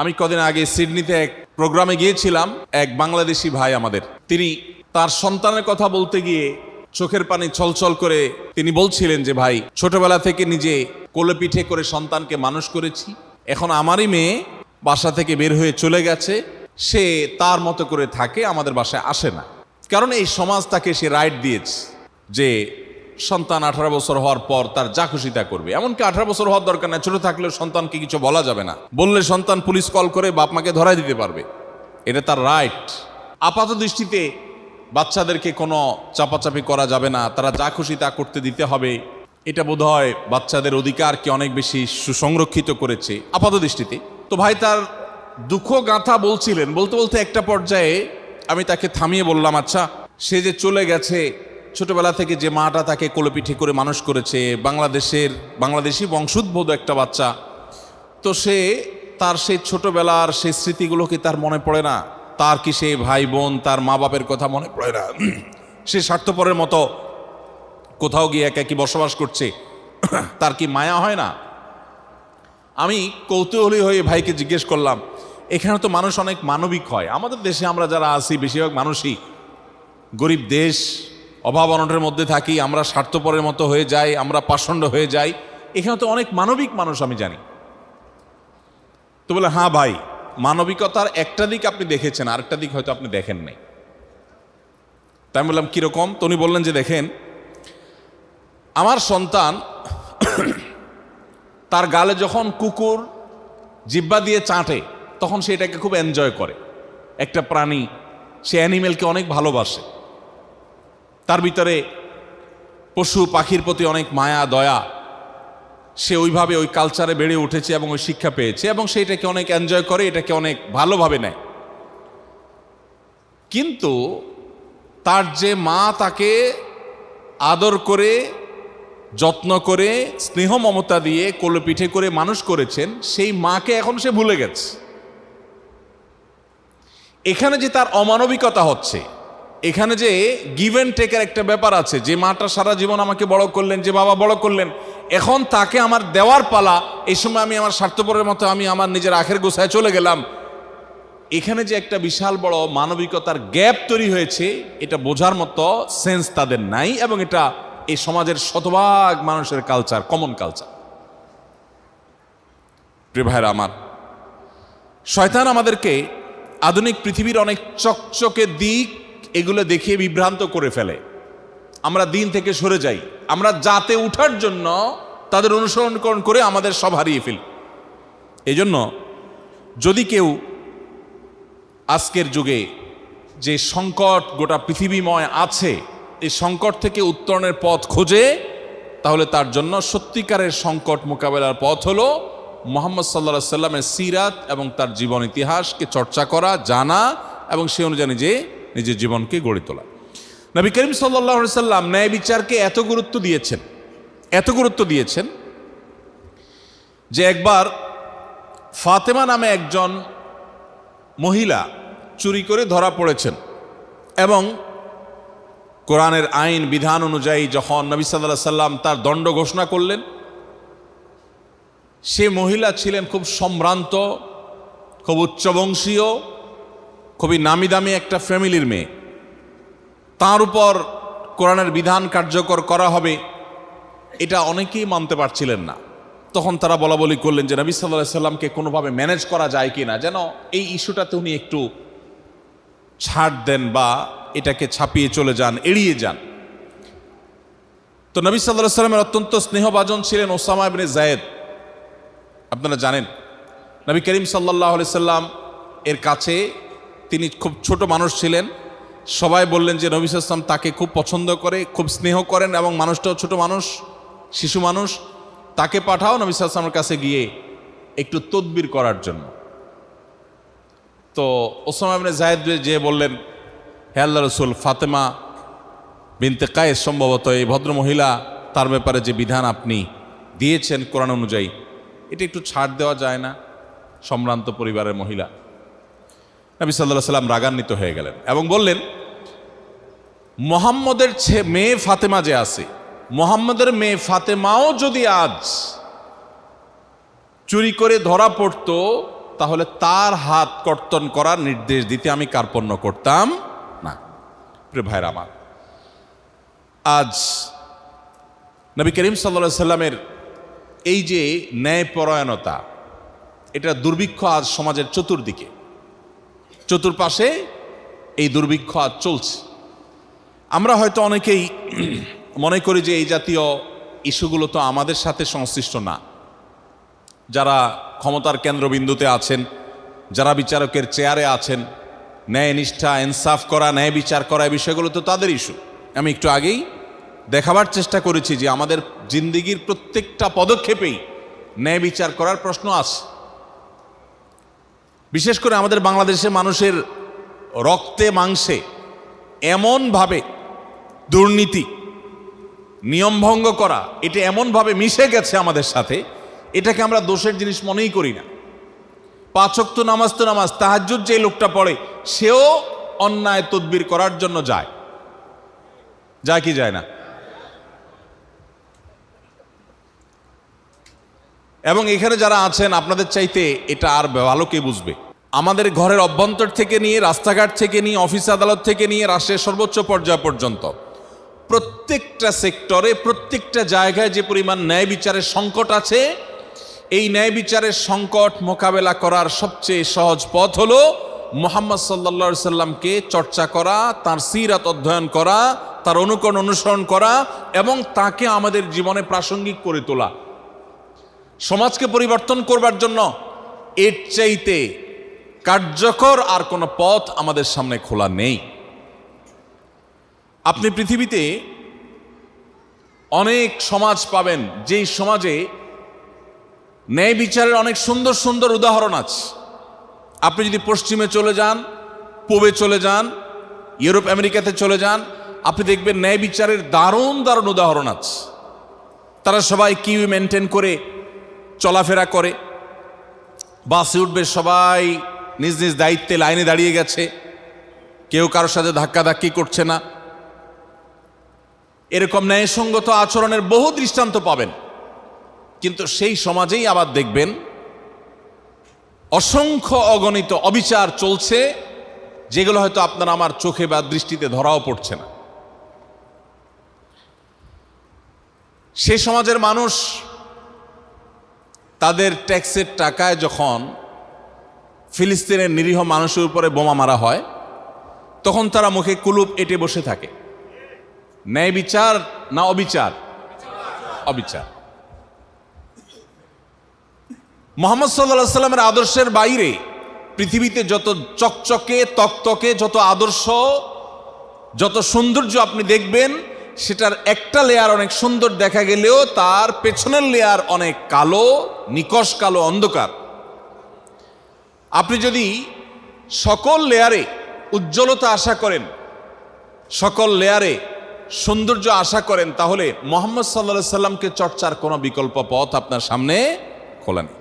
আমি কদিন আগে সিডনিতে এক প্রোগ্রামে গিয়েছিলাম, এক বাংলাদেশি ভাই আমাদের। তিনি তার সন্তানের কথা বলতে গিয়ে চোখের পানি ছলছল করে তিনি বলছিলেন যে, ভাই, ছোটবেলা থেকে নিজে কোলে পিঠে করে সন্তানকে মানুষ করেছি। এখন আমারই মেয়ে বাসা থেকে বের হয়ে চলে গেছে। সে তার মতো করে থাকে, আমাদের বাসায় আসে না। কারণ এই সমাজ তাকে সে রাইট দিয়েছে যে সন্তান আঠারো বছর হওয়ার পর তার যা খুশি তা করবে। এমনকি আঠারো বছর হওয়ার দরকার না ছোট থাকলেও সন্তানকে কিছু বলা যাবে না। বললে সন্তান পুলিশ কল করে বাপ মাকে ধরাই দিতে পারবে। এটা তার রাইট আপাত দৃষ্টিতে বাচ্চাদেরকে কোনো চাপাচাপি করা যাবে না, তারা যা খুশি তা করতে দিতে হবে। এটা বোধ হয় বাচ্চাদের অধিকারকে অনেক বেশি সুসংরক্ষিত করেছে আপাত দৃষ্টিতে। তো ভাই তার দুঃখ গাঁথা বলছিলেন, বলতে বলতে একটা পর্যায়ে আমি তাকে থামিয়ে বললাম আচ্ছা সে যে চলে গেছে ছোটবেলা থেকে যে মাটা তাকে কোলোপিঠে করে মানুষ করেছে, বাংলাদেশের, বাংলাদেশি বংশোদ্ভূত একটা বাচ্চা, তো সে তার সেই ছোটবেলার সেই স্মৃতিগুলোকে তার মনে পড়ে না? তার কি সেই ভাই বোন, তার মা বাপের কথা মনে পড়ে না? সে স্বার্থপরের মতো কোথাও গিয়ে একাকি বসবাস করছে? তার কি মায়া হয় না? আমি কৌতূহলী হয়ে ভাইকে জিজ্ঞেস করলাম, এখানে তো মানুষ অনেক মানবিক হয়। আমাদের দেশে আমরা যারা আছি, বেশিরভাগ মানুষই গরিব দেশ অভাব অনটের মধ্যে থাকি, আমরা স্বার্থপরের মতো হয়ে যাই, আমরা পাষণ্ড হয়ে যাই। এখানে তো অনেক মানবিক মানুষ আমি জানি। তো বলে হ্যাঁ ভাই, মানবিকতার একটা দিক আপনি দেখেছেন, আরেকটা দিক হয়তো আপনি দেখেন নাই। তাই বললাম, কীরকম? তো উনি বললেন যে, দেখেন, আমার সন্তান তার গালে যখন কুকুর জিব্বা দিয়ে চাটে, তখন সে এটাকে খুব এনজয় করে। একটা প্রাণী, সে অ্যানিমেলকে অনেক ভালোবাসে। তার ভিতরে পশু পাখির প্রতি অনেক মায়া, দয়া। সে ওইভাবে ওই কালচারে বেড়ে উঠেছে এবং ওই শিক্ষা পেয়েছে এবং সে এটাকে অনেক এনজয় করে, এটাকে অনেক ভালোভাবে নেয়। কিন্তু তার যে মা তাকে আদর করে, যত্ন করে, স্নেহ মমতা দিয়ে কোলে পিঠে করে মানুষ করেছেন, সেই মাকে এখন সে ভুলে গেছে। এখানে যে তার অমানবিকতা হচ্ছে এখানে যে গিভ অ্যান্ড টেকের একটা ব্যাপার আছে, যে মাটা সারা জীবন আমাকে বড় করলেন, যে বাবা বড় করলেন, এখন তাকে আমার দেওয়ার পালা, এই সময় আমি আমার স্বার্থপরের মতো আমি আমার নিজের আখের গোছায় চলে গেলাম। এখানে যে একটা বিশাল বড় মানবিকতার গ্যাপ তৈরি হয়েছে, এটা বোঝার মতো সেন্স তাদের নাই এবং এটা এই সমাজের শতভাগ মানুষের কালচার কমন কালচার প্রিয় ভাইরা আমার, শয়তান আমাদেরকে আধুনিক পৃথিবীর অনেক চকচকে দিক এগুলো দেখিয়ে বিভ্রান্ত করে ফেলে। আমরা দিন থেকে সরে যাই। আমরা জাতে উঠার জন্য তাদের অনুসরণ করে আমাদের সব হারিয়ে ফেলি। এই জন্য যদি কেউ আজকের যুগে যে সংকট গোটা পৃথিবীময় আছে, এই সংকট থেকে উত্তরণের পথ খোঁজে, তাহলে তার জন্য সত্যিকারের সংকট মোকাবেলার পথ হলো মোহাম্মদ সাল্লা সাল্লামের সিরাত এবং তার জীবন ইতিহাসকে চর্চা করা, জানা এবং সে অনুযায়ী নিজে নিজের জীবনকে গড়ে তোলা। নবী করিম সাল্লাহ সাল্লাম ন্যায় বিচারকে এত গুরুত্ব দিয়েছেন, এত গুরুত্ব দিয়েছেন যে একবার ফাতেমা নামে একজন মহিলা চুরি করে ধরা পড়েছেন এবং কোরআনের আইন, বিধান অনুযায়ী যখন নবী সাল্লাহ সাল্লাম তার দণ্ড ঘোষণা করলেন, সে মহিলা ছিলেন খুব সম্ভ্রান্ত, খুব উচ্চবংশীয় খুবই নামি দামি একটা ফ্যামিলির মেয়ে। তার উপর কোরআনের বিধান কার্যকর করা হবে, এটা অনেকেই মানতে পারছিলেন না। তখন তারা বলা বলি করলেন যে নবী সাল্লাহ সাল্লামকে কোনোভাবে ম্যানেজ করা যায় কি না যেন এই ইস্যুটাতে উনি একটু ছাড় দেন বা এটাকে ছাপিয়ে চলে যান, এড়িয়ে যান। তো নবী সাল্লাহ সাল্লামের অত্যন্ত স্নেহভাজন ছিলেন ওসামা ইবনে জায়েদ আপনারা জানেন, নবী করিম সাল্লাহ সাল্লাম এর কাছে তিনি খুব ছোট মানুষ ছিলেন। সবাই বললেন যে নবী সাল্লাম তাকে খুব পছন্দ করে, খুব স্নেহ করেন এবং মানুষটাও ছোট মানুষ, শিশু মানুষ। তাকে পাঠাও নবী সাল্লামের কাছে গিয়ে একটু তদবির করার জন্য। তো ওসামা জায়েদ যে বললেন, হে আল্লাহ রসুল, ফাতেমা বিনতে কায়েস সম্ভবত এই ভদ্র মহিলা তার ব্যাপারে যে বিধান আপনি দিয়েছেন কোরআন অনুযায়ী, এটা একটু ছাড় দেওয়া যায় না? সম্ভ্রান্ত পরিবারের মহিলা। নবী সাল্লাহ সাল্লাম রাগান্বিত হয়ে গেলেন এবং বললেন, মোহাম্মদের মেয়ে ফাতেমা যে আছে, মোহাম্মদের মেয়ে ফাতেমাও যদি আজ চুরি করে ধরা পড়তো, তাহলে তার হাত কর্তন করার নির্দেশ দিতে আমি কার্পণ্য করতাম না। প্রিয় ভাইরা আমার, আজ নবী করিম সাল্লা সাল্লামের এই যে ন্যায়পরায়ণতা, এটা দুর্ভিক্ষ আজ সমাজের চতুর্দিকে। চতুর্পাশে এই দুর্ভিক্ষ আজ চলছে। আমরা হয়তো অনেকেই মনে করি যে এই জাতীয় ইস্যুগুলো তো আমাদের সাথে সংশ্লিষ্ট না। যারা ক্ষমতার কেন্দ্রবিন্দুতে আছেন, যারা বিচারকের চেয়ারে আছেন, ন্যায় নিষ্ঠা, ইনসাফ করা, ন্যায় বিচার করা, এই বিষয়গুলো তো তাদের ইস্যু। আমি একটু আগেই দেখাবার চেষ্টা করেছি যে আমাদের জিন্দিগির প্রত্যেকটা পদক্ষেপেই ন্যায় বিচার করার প্রশ্ন আছে। বিশেষ করে আমাদের বাংলাদেশের মানুষের রক্তে, মাংসে এমনভাবে দুর্নীতি, নিয়মভঙ্গ করা, এটা এমনভাবে মিশে গেছে আমাদের সাথে, এটাকে আমরা দোষের জিনিস মনেই করি না। পাঁচক তো নামাজ তো নামাজ তাহাজুদ যে লোকটা পড়ে, সেও অন্যায় তদবির করার জন্য যায়। যায় কি যায় না? এবং এখানে যারা আছেন, আপনাদের চাইতে এটা আর ভালো কে বুঝবে? আমাদের ঘরের অভ্যন্তর থেকে নিয়ে, রাস্তাঘাট থেকে নিয়ে, অফিস আদালত থেকে নিয়ে, রাষ্ট্রের সর্বোচ্চ পর্যায় পর্যন্ত প্রত্যেকটা সেক্টরে, প্রত্যেকটা জায়গায় যে পরিমাণ ন্যায় বিচারের সংকট আছে, এই ন্যায় বিচারের সংকট মোকাবেলা করার সবচেয়ে সহজ পথ হলো মোহাম্মদ সাল্লা সাল্লামকে চর্চা করা, তার সিরাত অধ্যয়ন করা, তার অনুকরণ অনুসরণ করা এবং তাকে আমাদের জীবনে প্রাসঙ্গিক করে তোলা। সমাজকে পরিবর্তন করবার জন্য এর চাইতে কার্যকর আর কোনো পথ আমাদের সামনে খোলা নেই। আপনি পৃথিবীতে অনেক সমাজ পাবেন, যেই সমাজে ন্যায় বিচারের অনেক সুন্দর সুন্দর উদাহরণ আছে। আপনি যদি পশ্চিমে চলে যান, পূবে চলে যান, ইউরোপ, আমেরিকাতে চলে যান, আপনি দেখবেন ন্যায় বিচারের দারুণ দারুণ উদাহরণ আছে। তারা সবাই কিউ মেনটেন করে চলাফেরা করে। বাসে উঠবে, সবাই নিজ নিজ দায়িত্বে লাইনে দাঁড়িয়ে গেছে। কেউ কারোর সাথে ধাক্কাধাক্কি করছে না। এরকম ন্যায়সঙ্গত আচরণের বহু দৃষ্টান্ত পাবেন। কিন্তু সেই সমাজেই আবার দেখবেন, অসংখ্য অগণিত অবিচার চলছে, যেগুলো হয়তো আপনার আমার চোখে বা দৃষ্টিতে ধরাও পড়ছে না। সে সমাজের মানুষ তাদের ট্যাক্সের টাকায় যখন ফিলিস্তিনের নিরীহ মানুষের উপরে বোমা মারা হয়, তখন তারা মুখে কুলুপ এঁটে বসে থাকে। ন্যায় বিচার না অবিচার? অবিচার। মোহাম্মদ সাল্লাহ সাল্লামের আদর্শের বাইরে পৃথিবীতে যত চকচকে, তকতকে, যত আদর্শ, যত সৌন্দর্য আপনি দেখবেন, সেটার একটা লেয়ার অনেক সুন্দর দেখা গেলেও তার পেছনের লেয়ার অনেক কালো নিকশ কালো অন্ধকার। আপনি যদি সকল লেয়ারে উজ্জ্বলতা আশা করেন, সকল লেয়ারে সৌন্দর্য আশা করেন, তাহলে মোহাম্মদ সাল্লা সাল্লামকে চর্চার কোনো বিকল্প পথ আপনার সামনে খোলা নেই।